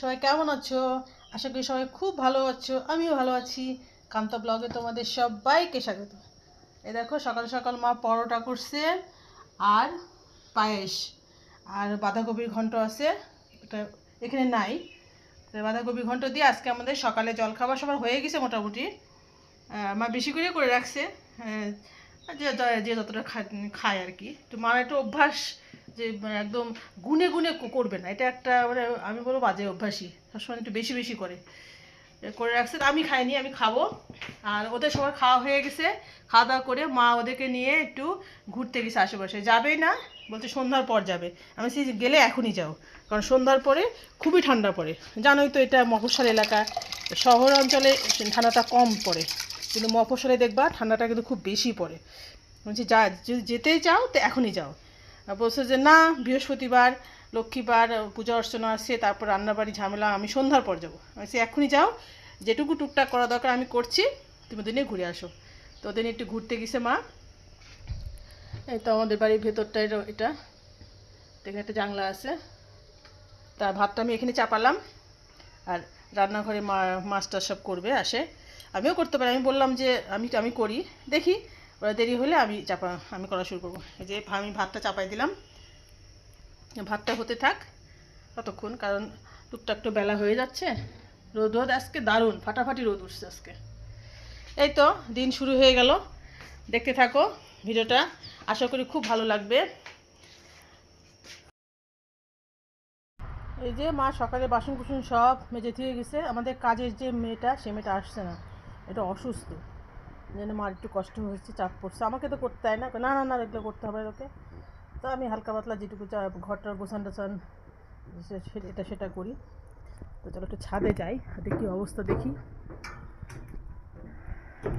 সবাই কেমন আছো? আশা করি সবাই খুব ভালো আছো আমিও ভালো আছি। কান্তা ব্লগে তোমাদের সবাইকে স্বাগত। এ দেখো সকাল সকাল মা পরোটা করছে আর পায়েস আর বাঁধাকপির ঘন্ট আছে এটা এখানে নাই। তো বাঁধাকপি ঘন্ট দিয়ে আজকে আমাদের সকালে জলখাবার সবার হয়ে গেছে মোটামুটি। মা বেশি করে করে রাখছে। আহ, যে যে যতটা খায় আর কি। তো মার একটা অভ্যাস যে মানে একদম গুনে গুনে করবে না। এটা একটা মানে আমি বলব বাজে অভ্যাসই। সবসময় একটু বেশি বেশি করে। করে রাখছে। আমি খাইনি, আমি খাব। আর ওদের সবার খাওয়া হয়ে গেছে। খাওয়া দাওয়া করে মা ওদেরকে নিয়ে একটু ঘুরতে গেছে আশেপাশে। যাবেই না, বলছে সন্ধ্যার পর যাবে। আমি সেই গেলে এখনই যাও। কারণ সন্ধ্যার পরে খুবই ঠান্ডা পড়ে। জানোই তো এটা মফস্বল এলাকা। শহর অঞ্চলে ঠান্ডাটা কম পড়ে। কিন্তু মফস্বলে দেখবা ঠান্ডাটা কিন্তু খুব বেশি পড়ে। বলছি, যা, যদি যেতেই চাও, তো এখনই যাও। বলছে যে, না, বৃহস্পতিবার, লক্ষ্মীবার পূজা অর্চনা আছে, তারপর রান্নাবাড়ি, ঝামেলা, আমি সন্ধ্যার পর যাব। আমি এখনই যাও, যেটুকু টুকটাক করা দরকার আমি করছি, তুমি নিয়ে ঘুরে আসো। তো ওদের একটু ঘুরতে গেছে মা। এই তো আমাদের বাড়ির ভেতরটা এটা- এখানে একটা জানলা আছে। তা ভাতটা আমি এখানে চাপালাম, আর রান্নাঘরে মা মাছটা সব করবে, আসে। আমিও করতে পারি, আমি বললাম যে, আমি আমি করি, দেখি। ওরা দেরি হলে আমি চাপা, আমি করা শুরু করব। এই যে আমি ভাতটা চাপাই দিলাম। ভাতটা হতে থাক ততক্ষণ, কারণ টুকটাক তো বেলা হয়ে যাচ্ছে। রোদ রোদ আজকে দারুণ, ফাটাফাটি রোদ উঠছে আজকে। এই তো, দিন শুরু হয়ে গেল। দেখতে থাকো ভিডিওটা, আশা করি খুব ভালো লাগবে। এই যে মা সকালে বাসন কুসন সব মেজে ধুয়ে গেছে। আমাদের কাজের যে মেয়েটা, সে মেয়েটা আসছে না। এটা অসুস্থ। যেন আমার একটু কষ্ট হচ্ছে চাপ পড়ছে। আমাকে তো করতে হয় না। না না না, এগুলো করতে হবে ওকে তো আমি হালকা পাতলা যেটুকু চা ঘরটার গোছান টোছান এটা সেটা করি। তো চলো একটু ছাদে যাই, দেখি অবস্থা দেখি।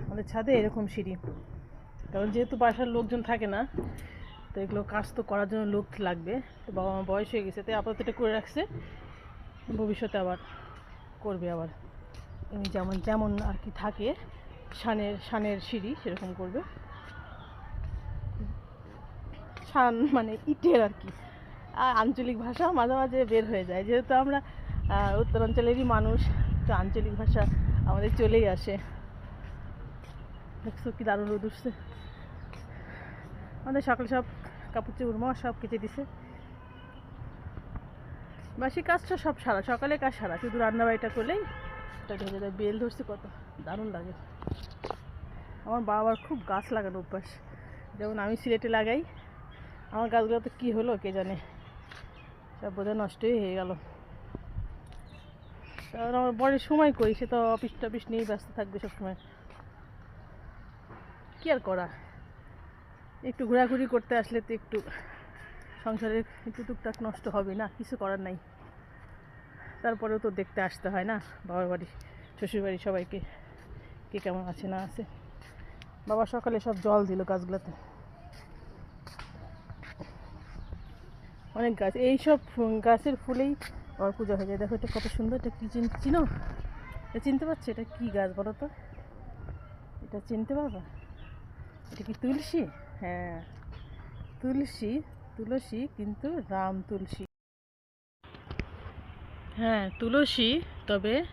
আমাদের ছাদে এরকম সিঁড়ি। কারণ যেহেতু বাসার লোকজন থাকে না, তো এগুলো কাজ তো করার জন্য লোক লাগবে। তো বাবা মা বয়স হয়ে গেছে, তাই আপাতত এটা করে রাখছে। ভবিষ্যতে আবার করবে আবার। এমনি যেমন যেমন আর কি থাকে। শানের শানের সিঁড়ি সেরকম করবে। শান মানে ইটের আর কি। আর আঞ্চলিক ভাষা মাঝে মাঝে বের হয়ে যায়। যেহেতু আমরা উত্তরাঞ্চলেরই মানুষ, তো আঞ্চলিক ভাষা আমাদের চলেই আসে। দেখছ কি দারুণ রোদ উঠছে। আমাদের সকালে সব কাপড় চোপড় মা সব কেচে দিছে। বাসি কাজটা সব সারা, সকালে কাজ সারা। শুধু রান্নাবাড়িটা করলেই এটা ঢেকে দেয় বেল ধরছে কত? দারুণ লাগে। আমার বাবার খুব গাছ লাগানো অভ্যাস। যেমন আমি সিলেটে লাগাই, আমার গাছগুলো তো কী হলো কে জানে? সব বোধহয় নষ্টই হয়ে গেল। কারণ আমার বড়ের সময় করি, সে তো অফিস টফিস নিয়েই ব্যস্ত থাকবে সবসময়। কী আর করা? একটু ঘোরাঘুরি করতে আসলে তো একটু সংসারের একটু টুকটাক নষ্ট হবে না, কিছু করার নাই। তারপরেও তো দেখতে আসতে হয় না বাবার বাড়ি শ্বশুর বাড়ি সবাইকে, কে কেমন আছে না আছে। বাবা সকালে সব জল দিল গাছগুলোতে। অনেক গাছ এই সব গাছের ফুলেই আমার পূজা হয়ে যায়। দেখো এটা কত সুন্দর, এটা কী চিন? এটা চিনতে পারছ? এটা কী গাছ বলো তো? এটা চিনতে পারবা? এটা কি তুলসী? হ্যাঁ তুলসী তুলসী কিন্তু রাম তুলসী। হ্যাঁ তুলসী, তবে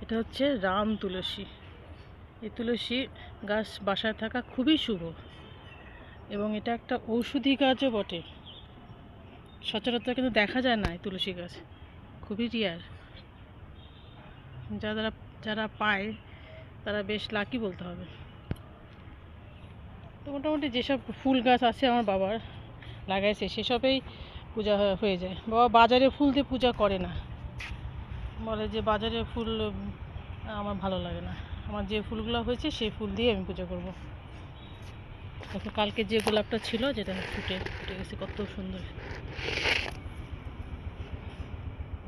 এটা হচ্ছে রাম তুলসী। এই তুলসী গাছ বাসায় থাকা খুবই শুভ এবং এটা একটা ঔষধি গাছও বটে। সচরাচর কিন্তু দেখা যায় না এই তুলসী গাছ। খুবই রিয়ার যারা যারা পায়, তারা বেশ লাকি বলতে হবে। তো মোটামুটি যেসব ফুল গাছ আছে আমার বাবার লাগাইছে, সেসবেই পূজা হয়ে- হয়ে যায়। বাবা বাজারে ফুল দিয়ে পূজা করে না। বলে যে বাজারে ফুল আমার ভালো লাগে না। আমার যে ফুলগুলো হয়েছে সেই ফুল দিয়ে আমি পূজা করব। দেখো, কালকে যে গোলাপটা ছিল, যেটা ফুটে ফুটে গেছে কত সুন্দর।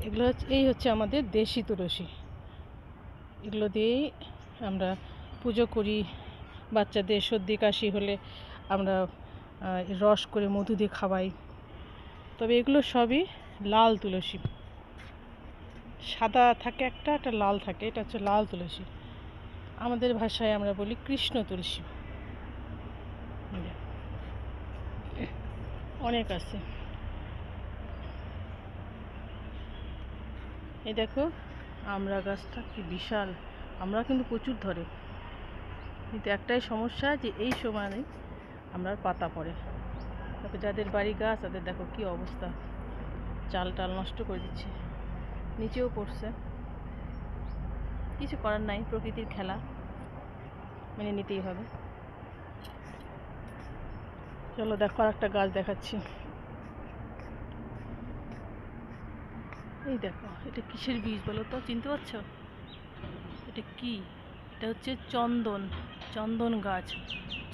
এগুলো এই হচ্ছে আমাদের দেশি তুলসী। এগুলো দিয়েই আমরা পুজো করি। বাচ্চাদের সর্দি, কাশি হলে আমরা রস করে মধু দিয়ে খাওয়াই। তবে এগুলো সবই লাল তুলসী। সাদা থাকে একটা একটা লাল থাকে। এটা হচ্ছে লাল তুলসী। আমাদের ভাষায় আমরা বলি কৃষ্ণ তুলসী। অনেক আছে। এই দেখো, আমরা গাছটা কি বিশাল। আমরা কিন্তু প্রচুর ধরে। কিন্তু একটাই সমস্যা যে এই সময় আমরা পাতা পড়ে। দেখো, যাদের বাড়ি গাছ, তাদের দেখো কি অবস্থা। চাল টাল নষ্ট করে দিচ্ছে। নিচেও পড়ছে। কিছু করার নাই, প্রকৃতির খেলা মেনে নিতেই হবে। চলো দেখো আর একটা গাছ দেখাচ্ছি। এই দেখো, এটা কিসের বীজ বলো তো, চিনতে পারছ? এটা কি? এটা হচ্ছে চন্দন চন্দন গাছ।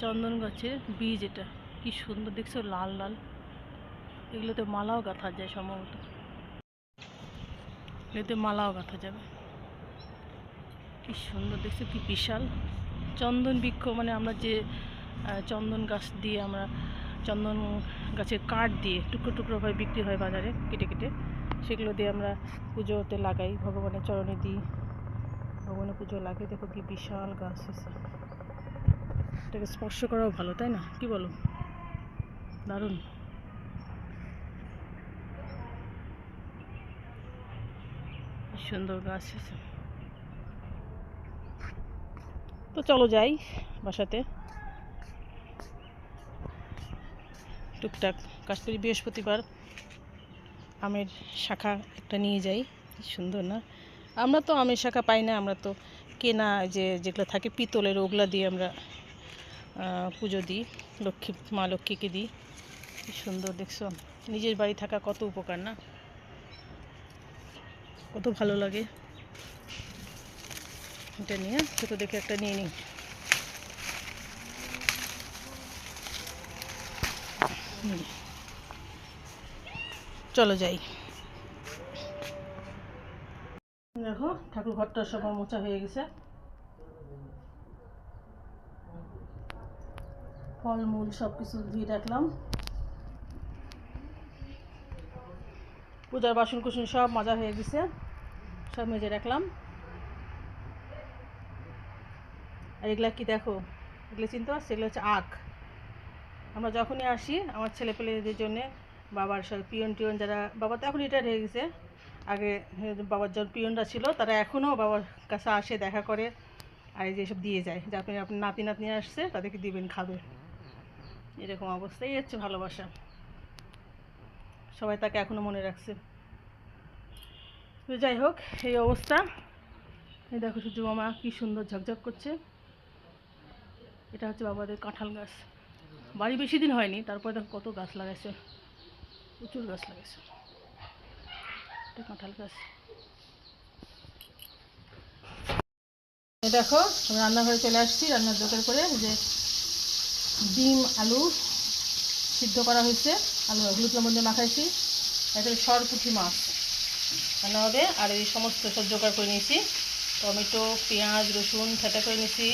চন্দন গাছের বীজ এটা। কি সুন্দর, দেখছ লাল লাল। এগুলোতে মালাও গাঁথা যায় সম্ভবত। এগুলোতে মালাও গাঁথা যাবে। কি সুন্দর, দেখছ কি বিশাল। চন্দন বৃক্ষ মানে আমরা যে চন্দন গাছ দিয়ে আমরা, চন্দন গাছের কাঠ দিয়ে টুকরো টুকরো ভাবে বিক্রি হয় বাজারে, কেটে কেটে, সেগুলো দিয়ে আমরা পুজোতে লাগাই। ভগবানের চরণে দিই, ভগবানের পুজো লাগে। দেখো কি বিশাল গাছ হয়েছে। এটাকে স্পর্শ করাও ভালো, তাই না? কি বলো? দারুণ কি সুন্দর গাছ হয়েছে তো চলো যাই বাসাতে। টুকটাক কাজ করি। বৃহস্পতিবার আমের শাখা একটা নিয়ে যাই। সুন্দর না? আমরা তো আমের শাখা পাই না, আমরা তো কেনা যে যেগুলো থাকে পিতলের, ওগুলা দিয়ে আমরা পুজো দিই। লক্ষ্মী, মা লক্ষ্মীকে দিই। সুন্দর দেখছ? নিজের বাড়ি থাকা কত উপকার না? কত ভালো লাগে। এটা নিয়ে ছোটো দেখে একটা নিয়ে নিই। চলো যাই। দেখো, ঠাকুর ঘরটা সব মোচা হয়ে গেছে। ফলমূল সব কিছু ধুয়ে রাখলাম। পূজার বাসন কুসন সব মাজা হয়ে গেছে। সব মেজে রাখলাম। আর এগুলা কি দেখো? এগুলো চিনতে পারছ? এগুলো হচ্ছে আখ। আমরা যখনই আসি, আমার ছেলে পেলেদের জন্যে, বাবার সব পিয়ন টিয়ন যারা, বাবা তো এখন রিটায়ার হয়ে গেছে। আগে বাবার যখন পিয়নরা ছিল, তারা এখনও বাবার কাছে আসে, দেখা করে, আর এই যেসব দিয়ে যায়। যে আপনি আপনার নাতি নাতনি আসছে, তাদেরকে দিবেন, খাবে। এরকম অবস্থাই হচ্ছে ভালোবাসা। সবাই তাকে এখনও মনে রাখছে। যাই হোক, এই অবস্থা। এই দেখো সূর্য মামা কী সুন্দর ঝকঝক করছে। এটা হচ্ছে বাবাদের কাঁঠাল গাছ। বাড়ি বেশি দিন হয়নি, তারপরে দেখো কত গাছ লাগাইছে। প্রচুর গাছ লাগাইছে। এটা কাঁঠাল গাছ। দেখো রান্নাঘরে চলে আসছি, রান্নার জোগাড় করে যে ডিম, আলু সিদ্ধ করা হয়েছে। আলু হলুদ লবণ দিয়ে মাখাইছি। এটা সরপুঁটি মাছ। রান্না হবে। আর এই সমস্ত জোগাড় করে নিয়েছি। টমেটো, পেঁয়াজ, রসুন থেঁটা করে নিয়েছি।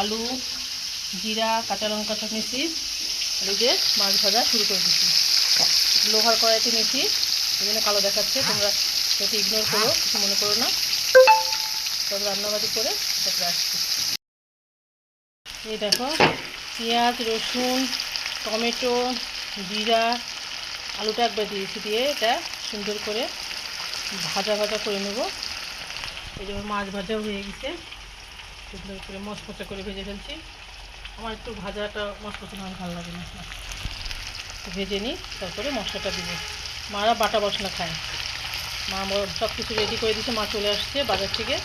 আলু, জিরা, কাঁচা লঙ্কা সব নিয়েছি। এই মাছ ভাজা শুরু করে দিয়েছি। লোহার কড়াইতে নিয়েছি। জন্য কালো দেখাচ্ছে। তোমরা সেটা ইগনোর করো, কিছু মনে করো না। সব রান্নাবাড়ি করে তারপরে আসছি। এই দেখো, পেঁয়াজ, রসুন, টমেটো জিরা, আলুটা একবার দিয়েছি দিয়ে এটা সুন্দর করে ভাজা ভাজা করে নেব। এই জন্য মাছ ভাজাও হয়ে গেছে। সুন্দর করে মশমশা করে ভেজে ফেলছি। আমার একটু ভাজাটা মশমশা না, ভালো লাগে না। ভেজে নিই, তারপরে মশলাটা দিব। মারা বাটা মশলা খায়। মা সব কিছু রেডি করে দিয়েছে, মা চলে আসছে বাজার থেকে।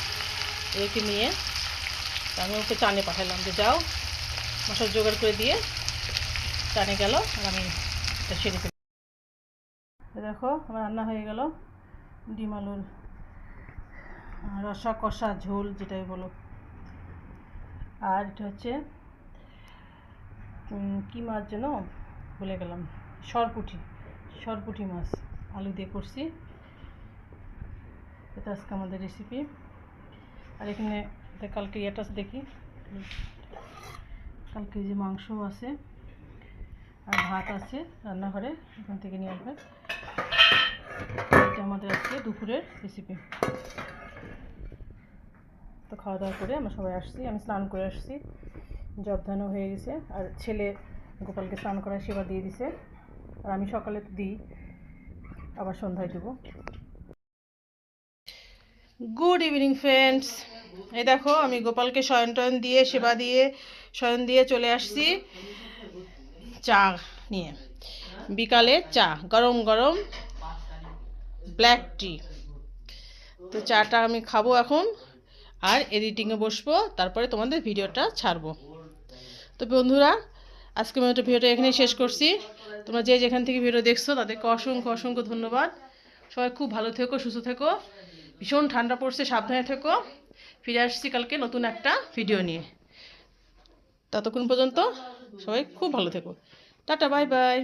একে নিয়ে আমি ওকে চানে পাঠালাম যে যাও, মশলা জোগাড় করে দিয়ে চানে গেল আর আমি এটা সেরে ফেলি দেখো, আমার রান্না হয়ে গেল। ডিম আলুর রসা কষা ঝোল যেটাই বলো। আর এটা হচ্ছে কী মাছ যেন? ভুলে গেলাম। সরপুঁটি সরপুঁটি মাছ, আলু দিয়ে করছি। এটা আজকে আমাদের রেসিপি আর এখানে কালকে ইয়েটা দেখি। কালকে যে মাংস আছে আর ভাত আছে রান্নাঘরে, এখান থেকে নিয়ে আসবে এটা আমাদের আজকে দুপুরের রেসিপি তো খাওয়া দাওয়া করে আমরা সবাই আসছি, আমি স্নান করে আসছি। জব ধানও হয়ে গেছে, আর ছেলে গোপালকে স্নান করার সেবা দিয়ে দিছে। আর আমি সকালে তো দিই, আবার সন্ধ্যায় দেবো। গুড ইভিনিং ফ্রেন্ডস এই দেখো, আমি গোপালকে শয়ন টয়ন দিয়ে, সেবা দিয়ে, শয়ন দিয়ে চলে আসছি। চা, নিয়ে। বিকালে চা, গরম গরম ব্ল্যাক টি তো চাটা আমি খাব এখন, আর এডিটিংয়ে বসবো, তারপরে তোমাদের ভিডিওটা ছাড়বো। তো বন্ধুরা, আজকে আমি একটা ভিডিওটা এখানেই শেষ করছি। তোমরা যে যেখান থেকে ভিডিও দেখছ, তাদেরকে অসংখ্য অসংখ্য ধন্যবাদ। সবাই খুব ভালো থেকো, সুস্থ থেকো। ভীষণ ঠান্ডা পড়ছে, সাবধানে থেকো। ফিরে আসছি কালকে নতুন একটা ভিডিও নিয়ে। ততক্ষণ পর্যন্ত সবাই খুব ভালো থেকো। Tata bye bye